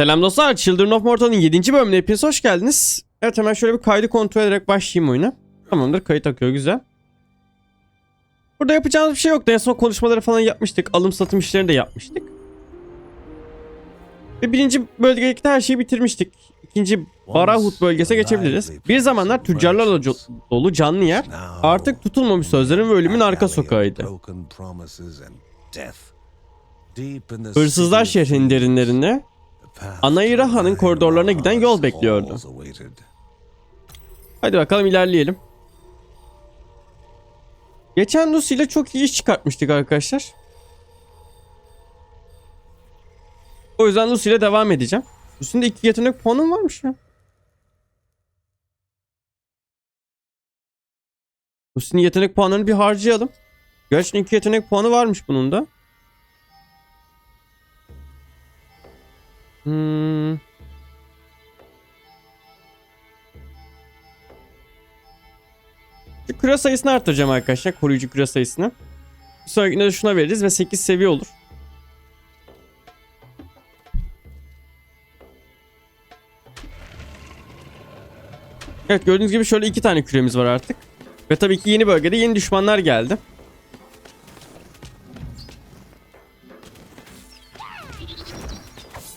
Selam dostlar. Children of Morta'nın 7. bölümüne hepiniz hoş geldiniz. Evet hemen şöyle bir kaydı kontrol ederek başlayayım oyuna. Tamamdır kayıt akıyor güzel. Burada yapacağımız bir şey yoktu. En son konuşmaları falan yapmıştık. Alım satım işlerini de yapmıştık. Ve birinci bölgedeki her şeyi bitirmiştik. İkinci Barahut bölgesine geçebiliriz. Bir zamanlar tüccarlarla dolu canlı yer artık tutulmamış sözlerin ve ölümün arka sokağıydı. Hırsızlar şehrinin derinlerinde Anayraha'nın koridorlarına giden yol bekliyordu. Hadi bakalım ilerleyelim. Geçen Lucy ile çok iyi iş çıkartmıştık arkadaşlar. O yüzden Lucy ile devam edeceğim. Üstünde iki yetenek puanım varmış ya. Lucy'nin yetenek puanlarını bir harcayalım. Gerçekten iki yetenek puanı varmış bunun da. Hmm. Şu küre sayısını artıracağım arkadaşlar. Koruyucu küre sayısını. Bir sonrakinde de şuna veririz ve 8 seviye olur. Evet gördüğünüz gibi şöyle iki tane küremiz var artık. Ve tabii ki yeni bölgede yeni düşmanlar geldi.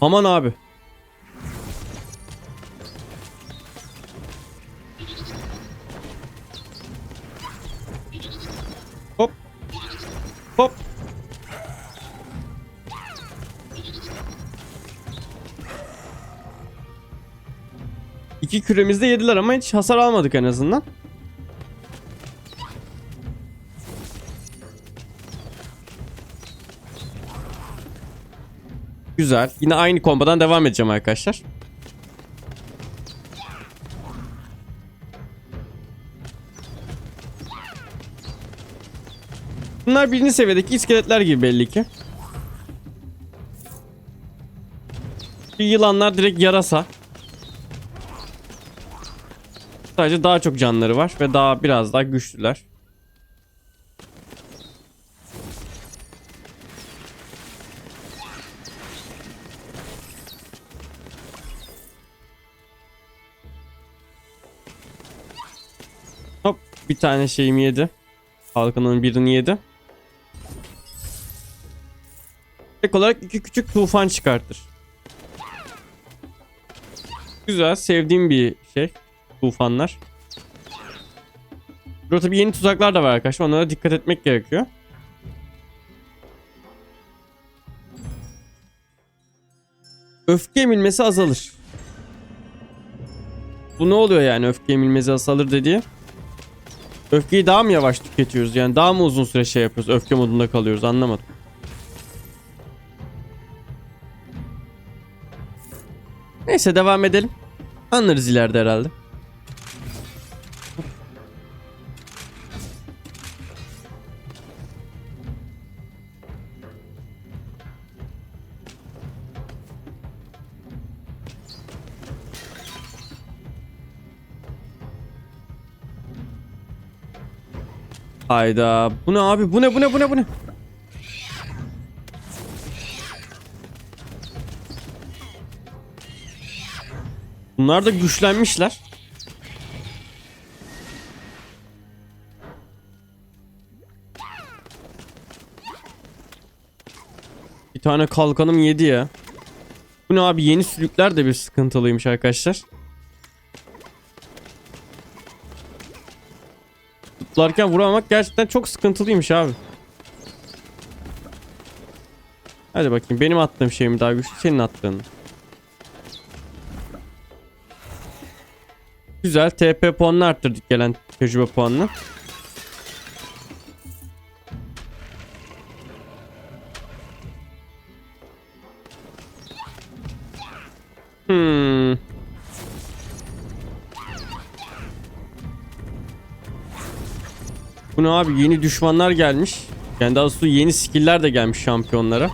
Aman abi. Hop. Hop. İki küremizde yediler ama hiç hasar almadık en azından. Güzel. Yine aynı kombadan devam edeceğim arkadaşlar. Bunlar birinci seviyedeki iskeletler gibi belli ki. Yılanlar direkt yarasa. Sadece daha çok canları var ve daha biraz daha güçlüler. Bir tane şeyimi yedi. Halkanın birini yedi. Tek olarak iki küçük tufan çıkartır. Güzel sevdiğim bir şey. Tufanlar. Burada tabii yeni tuzaklar da var arkadaşlar. Onlara dikkat etmek gerekiyor. Öfke emilmesi azalır. Bu ne oluyor yani öfke emilmesi azalır dediği? Öfkeyi daha mı yavaş tüketiyoruz? Yani daha mı uzun süre şey yapıyoruz? Öfke modunda kalıyoruz anlamadım. Neyse devam edelim. Anlarız ileride herhalde. Hayda. Bu ne abi? Bu ne? Bu ne? Bu ne? Bu ne? Bunlar da güçlenmişler. Bir tane kalkanım yedi ya. Bu ne abi? Yeni sülükler de bir sıkıntılıymış arkadaşlar. Tutlarken vuramamak gerçekten çok sıkıntılıymış abi. Hadi bakayım benim attığım şey mi daha güçlü senin attığın. Güzel TP puanını arttırdık gelen tecrübe puanını. Ne abi yeni düşmanlar gelmiş. Yani daha doğrusu yeni skill'ler de gelmiş şampiyonlara.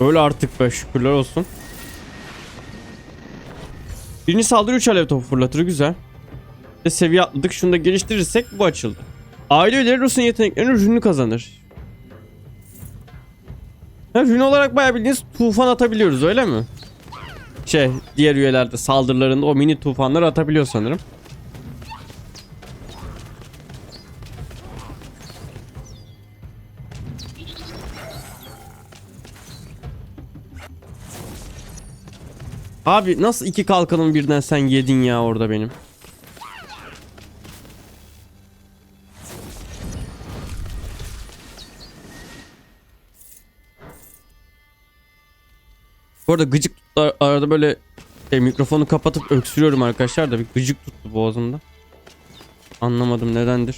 Öyle artık be şükürler olsun. Birinci saldırı 3 alev topu fırlatır güzel. Ve seviye atladık. Şunu da geliştirirsek bu açıldı. Aile üyeleri Rus'un yeteneklerini ürünü kazanır. Ha, rün olarak bayağı bildiğiniz tufan atabiliyoruz öyle mi? Şey diğer üyelerde saldırılarında o mini tufanları atabiliyor sanırım. Abi nasıl iki kalkanım birden sen yedin ya orada benim. Bu arada gıcık tuttu. Ar- arada böyle şey, mikrofonu kapatıp öksürüyorum arkadaşlar da bir gıcık tuttu boğazımda. Anlamadım nedendir.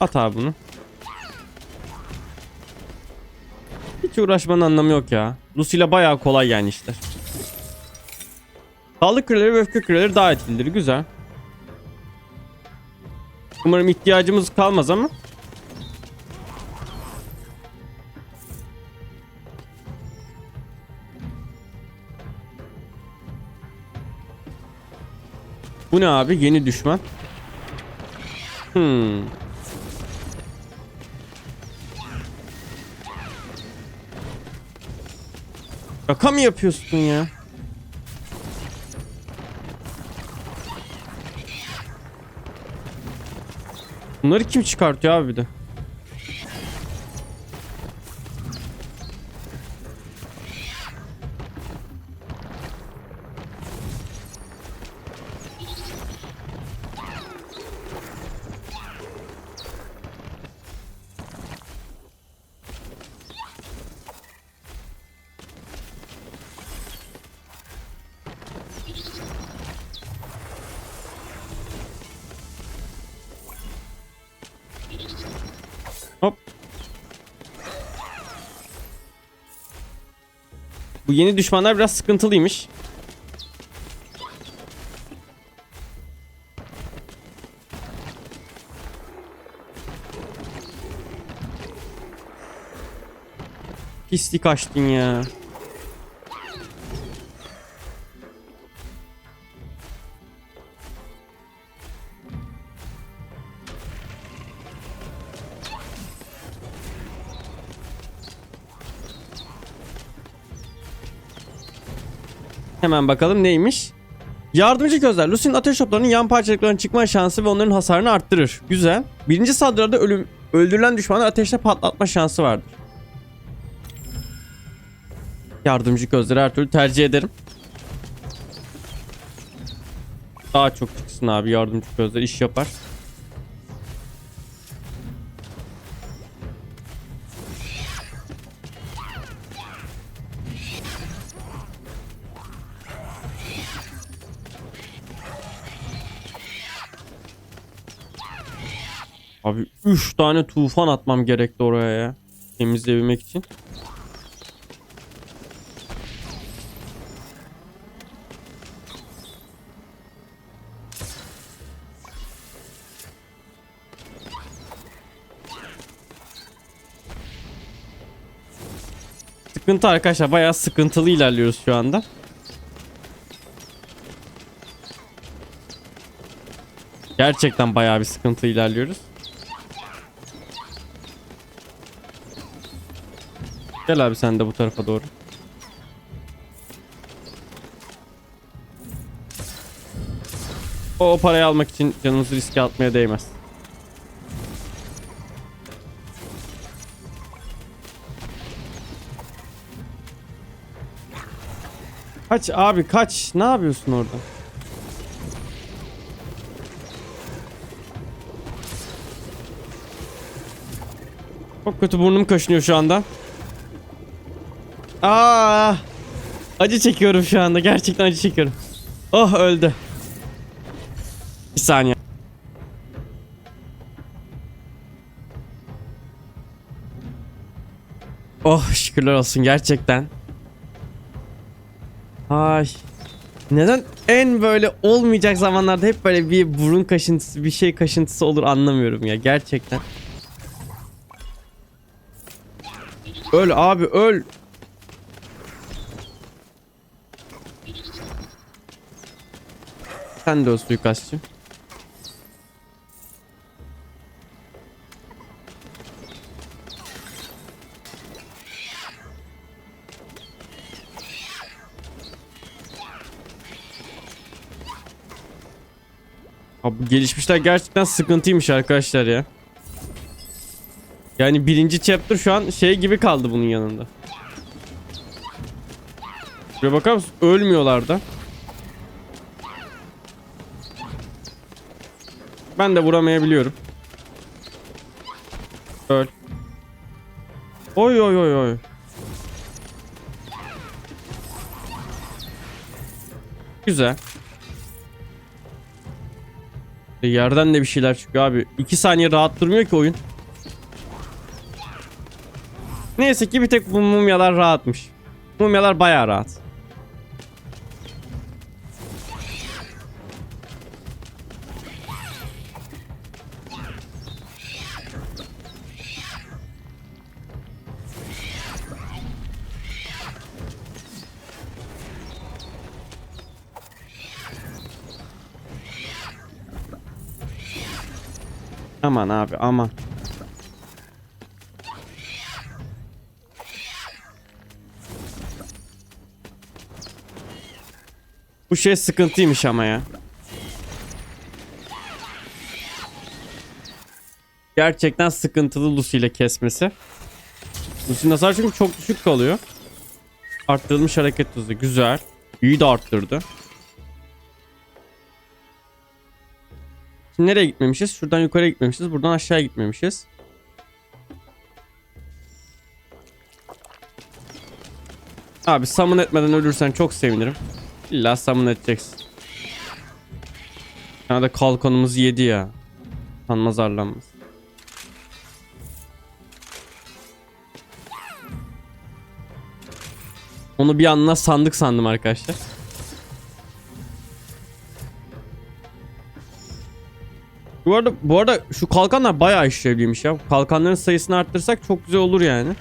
At abi bunu. Hiç uğraşmanın anlamı yok ya. Lucy ile bayağı kolay yani işler. Sağlık küreleri ve öfke küreleri daha etkilidir. Güzel. Umarım ihtiyacımız kalmaz ama. Bu ne abi? Yeni düşman. Hmm. Şaka mı yapıyorsun ya? Bunları kim çıkartıyor abi bir de? Bu yeni düşmanlar biraz sıkıntılıymış. Pislik açtın ya. Hemen bakalım neymiş. Yardımcı gözler. Lucy'nin ateş toplarının yan parçacıklarının çıkma şansı ve onların hasarını arttırır. Güzel. Birinci saldırıda ölüm, öldürülen düşmanı ateşle patlatma şansı vardır. Yardımcı gözleri her türlü tercih ederim. Daha çok çıksın abi yardımcı gözler iş yapar. Abi 3 tane tufan atmam gerekti oraya ya. Temizleyebilmek için. Sıkıntı arkadaşlar bayağı sıkıntılı ilerliyoruz şu anda. Gerçekten bayağı bir sıkıntı ilerliyoruz. Gel abi sen de bu tarafa doğru. O, o parayı almak için canınızı riske atmaya değmez. Kaç abi kaç. Ne yapıyorsun orada? Çok kötü burnum kaşınıyor şu anda. Aa! Acı çekiyorum şu anda. Gerçekten acı çekiyorum. Oh öldü. Bir saniye. Oh şükürler olsun gerçekten. Ay. Neden en böyle olmayacak zamanlarda hep böyle bir burun kaşıntısı, bir şey kaşıntısı olur anlamıyorum ya gerçekten. Öl abi öl. Sen de o suikastçı. Abi gelişmişler gerçekten sıkıntıymış arkadaşlar ya. Yani birinci chapter şu an şey gibi kaldı bunun yanında. Şuraya bakar mısın? Ölmüyorlar da. Ben de vuramayabiliyorum. Öl. Oy oy oy oy. Güzel. E, Yerden de bir şeyler çıkıyor abi. 2 saniye rahat durmuyor ki oyun. Neyse ki bir tek bu mumyalar rahatmış. Mumyalar bayağı rahat. Aman abi aman. Bu şey sıkıntıymış ama ya. Gerçekten sıkıntılı Lucy ile kesmesi. Lucy'nin hasarı çünkü çok düşük kalıyor. Arttırılmış hareket hızı. Güzel. İyi de arttırdı. Şimdi nereye gitmemişiz? Şuradan yukarıya gitmemişiz. Buradan aşağıya gitmemişiz. Abi summon etmeden ölürsen çok sevinirim. İlla summon edeceksin. Ya da kalkanımız yedi ya. Sanmaz arlanmaz. Onu bir anla sandık sandım arkadaşlar. Bu arada, bu arada şu kalkanlar bayağı işlevliymiş ya. Kalkanların sayısını arttırsak çok güzel olur yani.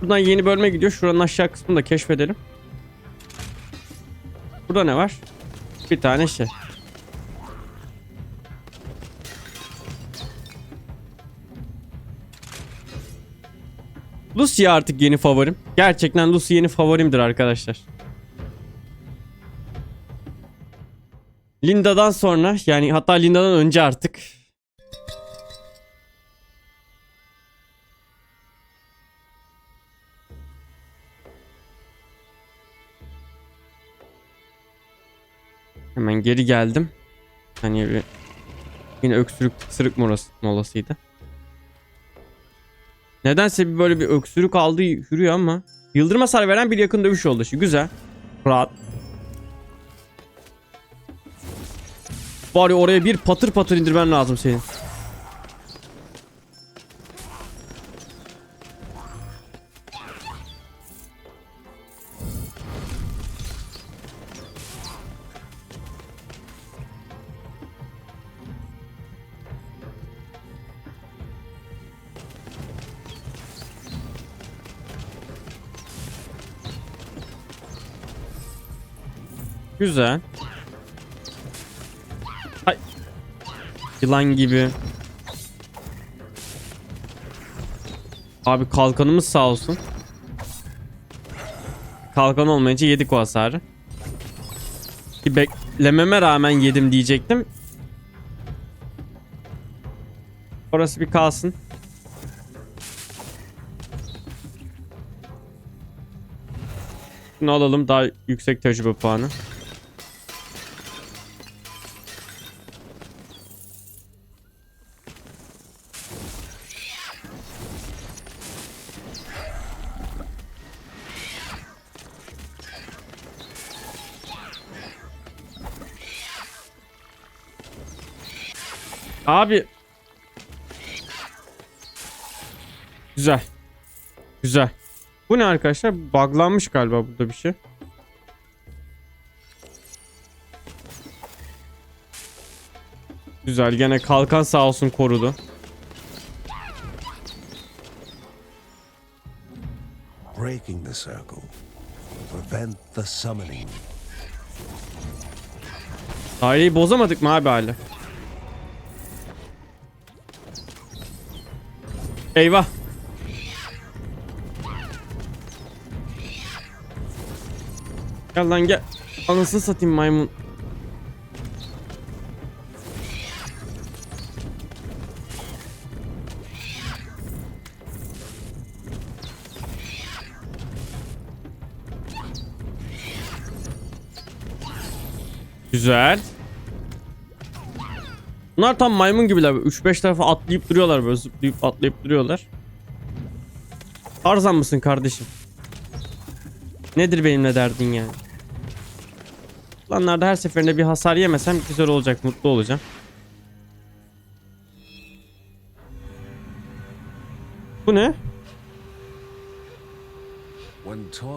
Buradan yeni bölme gidiyor. Şuranın aşağı kısmını da keşfedelim. Burada ne var? Bir tane şey. Lucy artık yeni favorim. Gerçekten Lucy yeni favorimdir arkadaşlar. Linda'dan sonra yani hatta Linda'dan önce artık Hemen geri geldim. Hani bir yine öksürük sırık molası, molasıydı. Nedense bir böyle bir öksürük aldı yürüyor ama yıldırım hasar veren bir yakın dövüş yoldaşı. Güzel. Rahat. Bari oraya bir patır patır indirmen lazım senin. Güzel. Yılan gibi. Abi kalkanımız sağ olsun. Kalkan olmayınca yedik o hasarı. Ki beklememe rağmen yedim diyecektim. Orası bir kalsın. Bunu alalım daha yüksek tecrübe puanı. Abi. Güzel. Güzel. Bu ne arkadaşlar? Buglanmış galiba burada bir şey. Güzel. Gene kalkan sağ olsun korudu. breaking the circle prevent the summoning. Daireyi bozamadık mı abi hala? Eyvah. Gel lan gel. Anasını satayım maymun. Güzel. Bunlar tam maymun gibiler. 3-5 tarafa atlayıp duruyorlar böyle zıplayıp atlayıp duruyorlar. Tarzan mısın kardeşim? Nedir benimle derdin yani? Lanlarda her seferinde bir hasar yemesem güzel olacak, mutlu olacağım. Bu ne?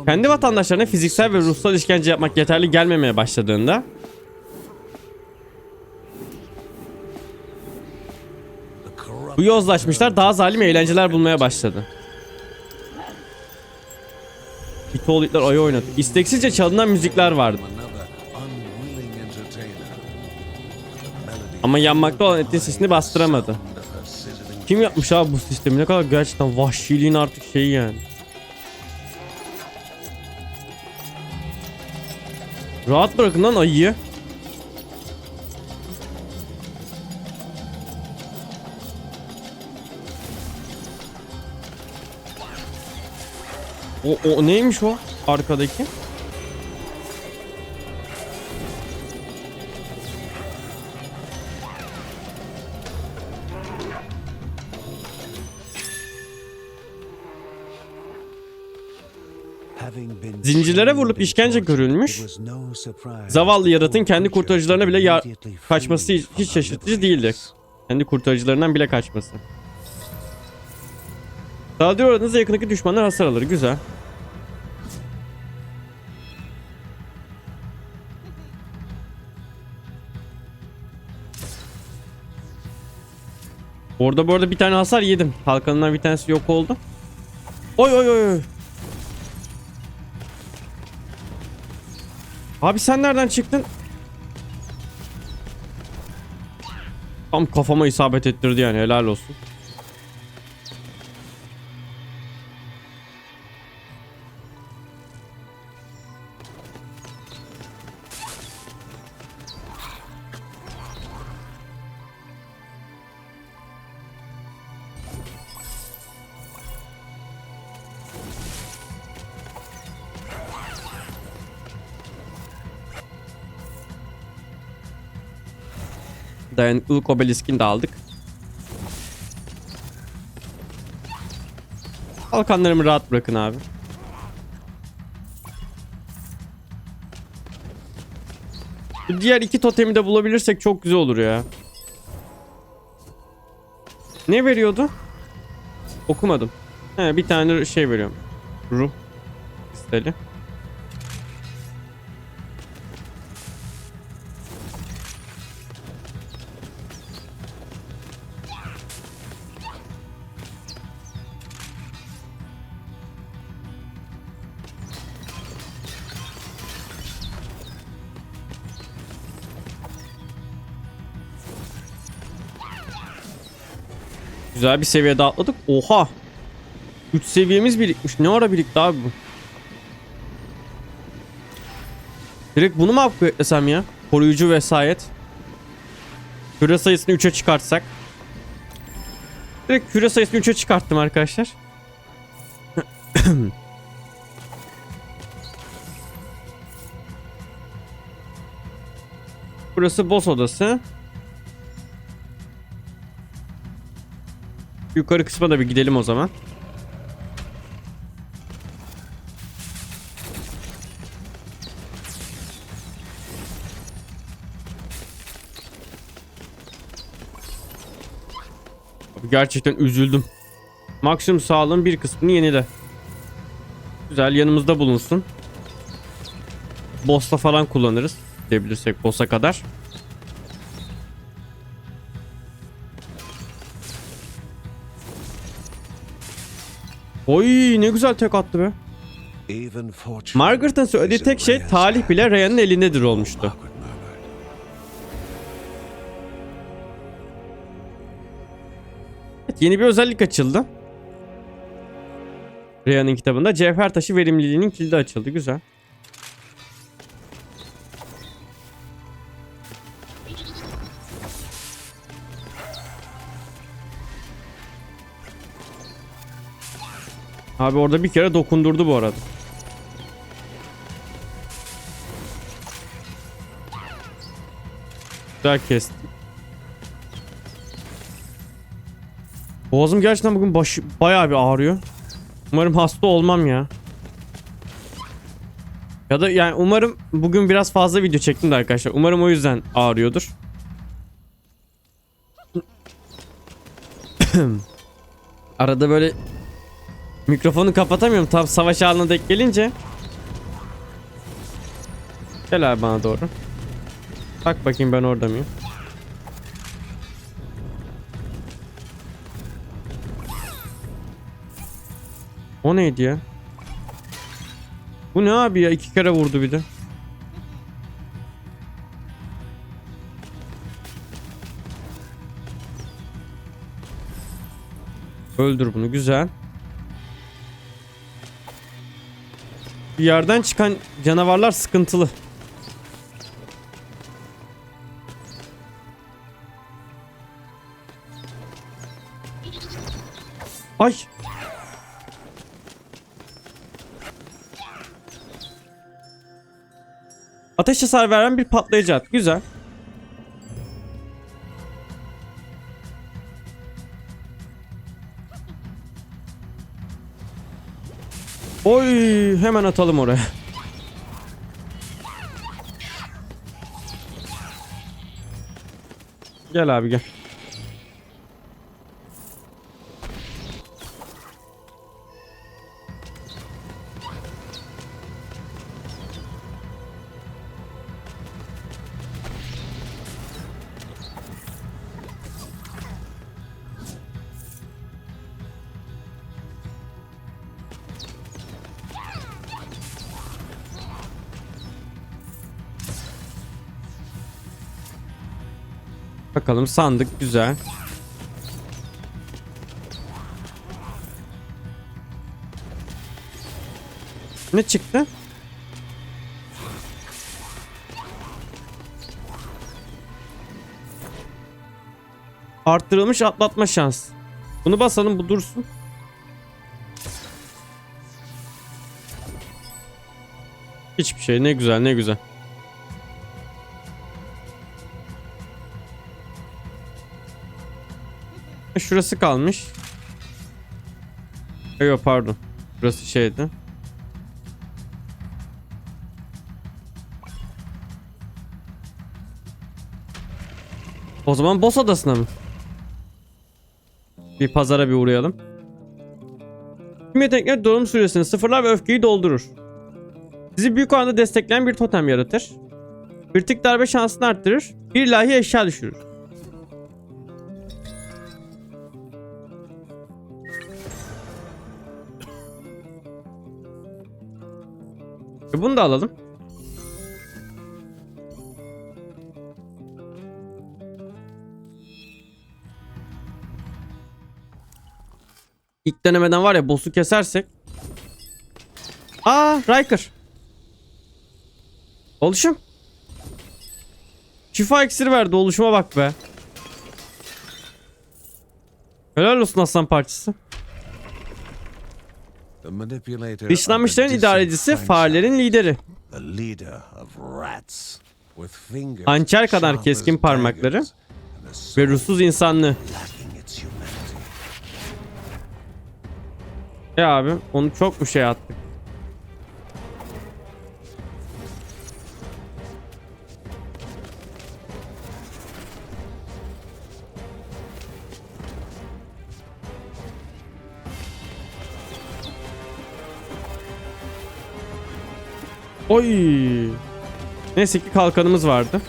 Kendi vatandaşlarına fiziksel ve ruhsal işkence yapmak yeterli gelmemeye başladığında the corrupt bu yozlaşmışlar daha zalim eğlenceler bulmaya başladı. İtoğlu ayı oynadı. İsteksizce çalınan müzikler vardı. Ama yanmakta olan etin sesini bastıramadı. Kim yapmış abi bu sistemi? Ne kadar gerçekten vahşiliğin artık şeyi yani. Rahat bırakın lan ayıyı. O, o neymiş o arkadaki? Zincirlere vurulup işkence görülmüş. Zavallı the kendi kurtarıcılarına bile kaçması hiç, şaşırtıcı değildi. Kendi kurtarıcılarından bile kaçması. Saldırı oranınızda yakındaki düşmanlar hasar alır. Güzel. Orada bu arada bir tane hasar yedim. Kalkanından bir tanesi yok oldu. Oy oy oy. Abi sen nereden çıktın? Tam kafama isabet ettirdi yani helal olsun. Dayanıklılık obeliskini de aldık. Kalkanlarımı rahat bırakın abi. Bu diğer iki totemi de bulabilirsek çok güzel olur ya. Ne veriyordu? Okumadım. He, bir tane şey veriyorum. Ruh. Kristali. Güzel bir seviyede atladık. Oha. 3 seviyemiz birikmiş. Ne ara birikti abi bu? Direkt bunu mu upgradelesem ya? Koruyucu vesayet. Küre sayısını 3'e çıkartsak. Direkt küre sayısını 3'e çıkarttım arkadaşlar. Burası boss odası. Yukarı kısma da bir gidelim o zaman. Abi Gerçekten üzüldüm. Maksimum sağlığın bir kısmını yenile. Güzel yanımızda bulunsun. Boss'ta falan kullanırız. Gidebilirsek boss'a kadar. Oy ne güzel tek attı be. Margaret'ın söylediği tek şey talih bile Rhea'nın elindedir olmuştu. Evet, yeni bir özellik açıldı. Rhea'nın kitabında cevher taşı verimliliğinin kilidi açıldı. Güzel. Abi orada bir kere dokundurdu bu arada. Güzel kesti. Boğazım gerçekten bugün başı bayağı bir ağrıyor. Umarım hasta olmam ya. Ya da yani umarım bugün biraz fazla video çektim de arkadaşlar. Umarım o yüzden ağrıyordur. Arada böyle mikrofonu kapatamıyorum tam savaş haline denk gelince. Gel abi bana doğru. Bak bakayım ben orada mıyım? O neydi ya? Bu ne abi ya? İki kere vurdu bir de. Öldür bunu güzel. Yerden çıkan canavarlar sıkıntılı. Ay. Ateş hasar veren bir patlayıcı at. Güzel. Hemen atalım oraya. Gel abi gel. Bakalım sandık güzel. Ne çıktı? Arttırılmış atlatma şans. Bunu basalım bu dursun. Hiçbir şey ne güzel ne güzel. Şurası kalmış. Yok pardon. Burası şeydi. O zaman boss adasına mı? Bir pazara bir uğrayalım. Tüm yetenekler dolum süresini sıfırlar ve öfkeyi doldurur. Sizi büyük oranda destekleyen bir totem yaratır. Kritik darbe şansını arttırır. Bir ilahi eşya düşürür. Bunu da alalım. İlk denemeden var ya boss'u kesersek. Aa Riker. Oluşum. Şifa iksiri verdi oluşuma bak be. Helal olsun aslan parçası. Dışlanmışların idarecisi farelerin lideri. Hançer kadar keskin parmakları Ve ruhsuz insanlığı. Ya abi onu çok mu şey attık? Oy. Neyse ki kalkanımız vardı.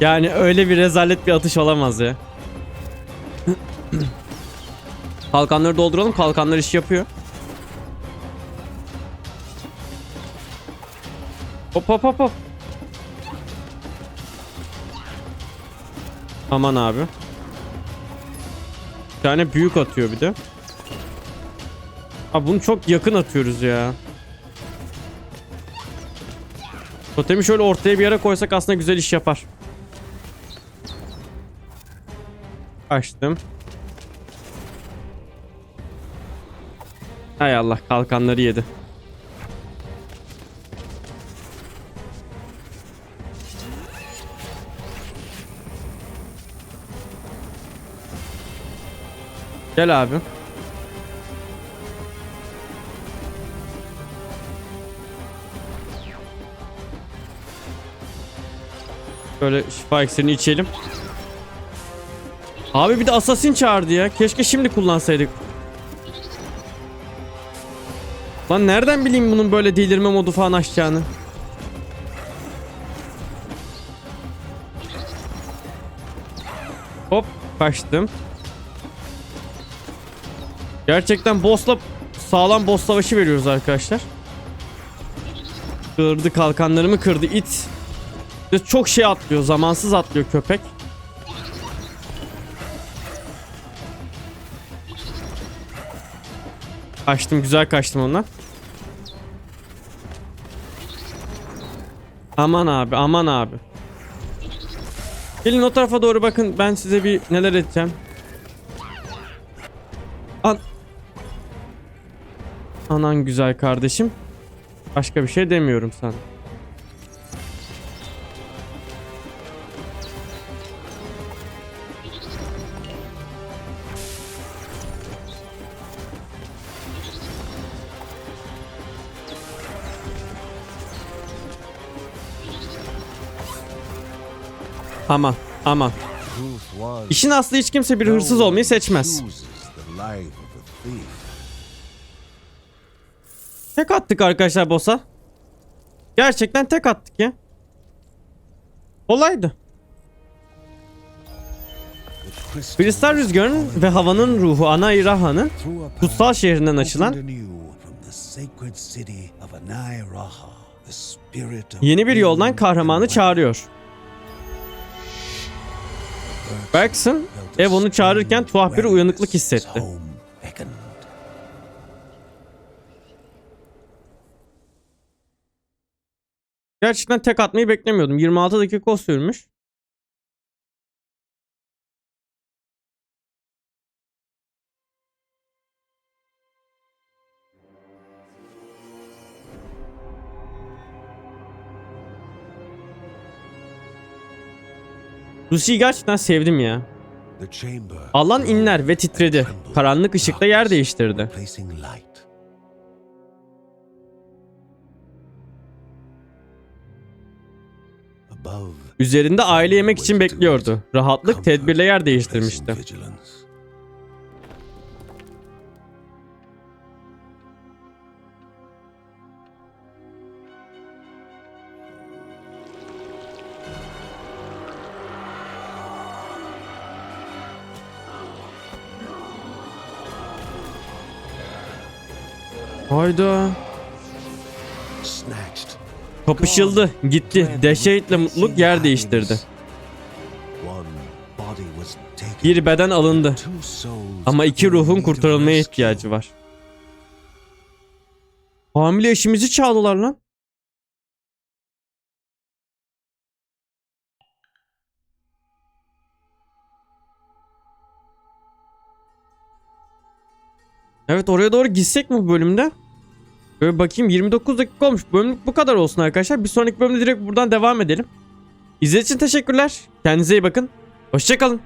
Yani öyle bir rezalet bir atış olamaz ya. Kalkanları dolduralım. Kalkanlar iş yapıyor. Hop hop hop hop. Aman abi. Bir tane büyük atıyor bir de. Abi bunu çok yakın atıyoruz ya. Totemi şöyle ortaya bir yere koysak aslında güzel iş yapar. Açtım. Hay Allah kalkanları yedi. Gel abi. Böyle şifa iksirini içelim. Abi bir de assassin çağırdı ya. Keşke şimdi kullansaydık. Lan nereden bileyim bunun böyle delirme modu falan açacağını. Hop kaçtım. Gerçekten boss'la sağlam boss savaşı veriyoruz arkadaşlar. Kırdı kalkanlarımı kırdı it. Çok şey atlıyor zamansız atlıyor köpek. Kaçtım güzel kaçtım ondan. Aman abi aman abi. Gelin o tarafa doğru bakın ben size bir neler edeceğim. Anan güzel kardeşim. Başka bir şey demiyorum sana. Aman aman. İşin aslı hiç kimse bir hırsız olmayı seçmez. Tek attık arkadaşlar boss'a. Gerçekten tek attık ya. Olaydı. Kristal rüzgarın ve havanın ruhu Ana İraha'nın through a path kutsal şehrinden açılan yeni bir yoldan kahramanı çağırıyor. Bergson ev onu çağırırken tuhaf bir uyanıklık hissetti. Gerçekten tek atmayı beklemiyordum. 26 dakika sürmüş. Lucy'yi gerçekten sevdim ya. Alan inler ve titredi. Karanlık ışıkta yer değiştirdi. Üzerinde aile yemek için bekliyordu. Rahatlık tedbirle yer değiştirmişti. Hayda. Kapışıldı. Gitti. Dehşetle mutluluk yer değiştirdi. Bir beden alındı. Ama iki ruhun kurtarılmaya ihtiyacı var. Hamile eşimizi çaldılar lan. Evet oraya doğru gitsek mi bu bölümde? Böyle bakayım 29 dakika olmuş. Bölümlük bu kadar olsun arkadaşlar. Bir sonraki bölümde direkt buradan devam edelim. İzlediğiniz için teşekkürler. Kendinize iyi bakın. Hoşçakalın.